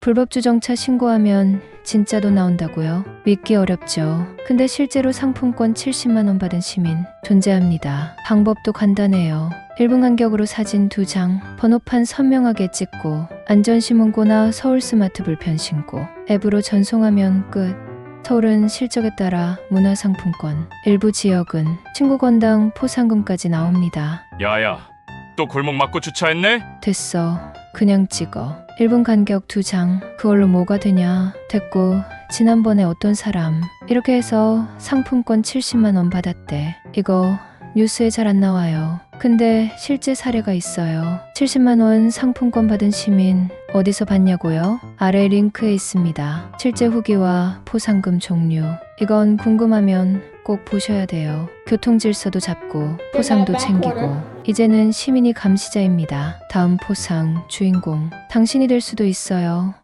불법 주정차 신고하면 진짜 돈 나온다고요? 믿기 어렵죠. 근데 실제로 상품권 70만 원 받은 시민 존재합니다. 방법도 간단해요. 1분 간격으로 사진 2장, 번호판 선명하게 찍고 안전시문고나 서울 스마트 불편 신고 앱으로 전송하면 끝. 서울은 실적에 따라 문화상품권, 일부 지역은 친구 건당 포상금까지 나옵니다. 야야, 또 골목 막고 주차했네? 됐어. 그냥 찍어. 1분 간격 두 장. 그걸로 뭐가 되냐? 됐고, 지난번에 어떤 사람, 이렇게 해서 상품권 70만 원 받았대. 이거 뉴스에 잘 안 나와요. 근데 실제 사례가 있어요. 70만 원 상품권 받은 시민 어디서 봤냐고요? 아래 링크에 있습니다. 실제 후기와 포상금 종류. 이건 궁금하면 꼭 보셔야 돼요. 교통 질서도 잡고 포상도 챙기고 이제는 시민이 감시자입니다. 다음 포상 주인공 당신이 될 수도 있어요.